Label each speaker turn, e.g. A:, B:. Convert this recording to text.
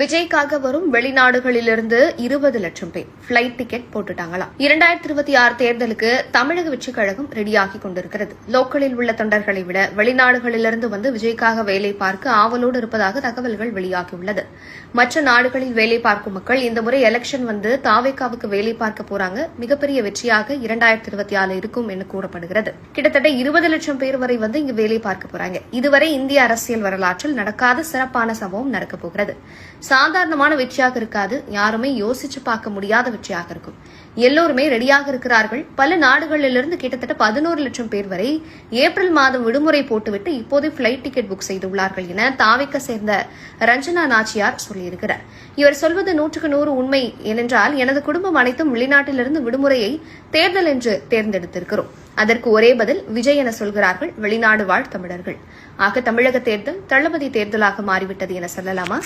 A: விஜய்க்காக வரும் வெளிநாடுகளிலிருந்து இருபது லட்சம் பேர் பிளைட் டிக்கெட் போட்டுட்டாங்களாம். இரண்டாயிரத்தி இருபத்தி ஆறு தேர்தலுக்கு தமிழக வெற்றிக் கழகம் ரெடியாகி கொண்டிருக்கிறது. லோக்கலில் உள்ள தொண்டர்களை விட வெளிநாடுகளிலிருந்து வந்து விஜய்க்காக வேலை பார்க்க ஆவலோடு இருப்பதாக தகவல்கள் வெளியாகியுள்ளது. மற்ற நாடுகளில் வேலை பார்க்கும் மக்கள் இந்த முறை எலெக்ஷன் வந்து தாவேக்காவுக்கு வேலை பார்க்க போறாங்க. மிகப்பெரிய வெற்றியாக இரண்டாயிரத்தி இருபத்தி ஆறு இருக்கும் என கூறப்படுகிறது. கிட்டத்தட்ட இருபது லட்சம் பேர் வரை வந்து இங்கு வேலை பார்க்க போறாங்க. இதுவரை இந்திய அரசியல் வரலாற்றில் நடக்காத சிறப்பான சம்பவம் நடக்கப் போகிறது. சாதாரணமான வெற்றியாக இருக்காது. யாருமே யோசிச்சு பார்க்க முடியாத வெற்றியாக இருக்கும். எல்லோருமே ரெடியாக இருக்கிறார்கள். பல நாடுகளிலிருந்து கிட்டத்தட்ட பதினோரு லட்சம் பேர் வரை ஏப்ரல் மாதம் விடுமுறை போட்டுவிட்டு இப்போதே பிளைட் டிக்கெட் புக் செய்துள்ளார்கள் என தாவிக்க சேர்ந்த ரஞ்சனா நாச்சியார் சொல்லியிருக்கிறார். இவர் சொல்வது நூற்றுக்கு நூறு உண்மை ஏனென்றால் எனது குடும்பம் அனைத்தும் வெளிநாட்டிலிருந்து விடுமுறையை தேர்தல் என்று தேர்ந்தெடுத்திருக்கிறோம். அதற்கு ஒரே பதில் விஜய் என சொல்கிறார்கள் வெளிநாடு வாழ் தமிழர்கள். ஆக தமிழக தேர்தல் தளபதி தேர்தலாக மாறிவிட்டது என சொல்லலாமா?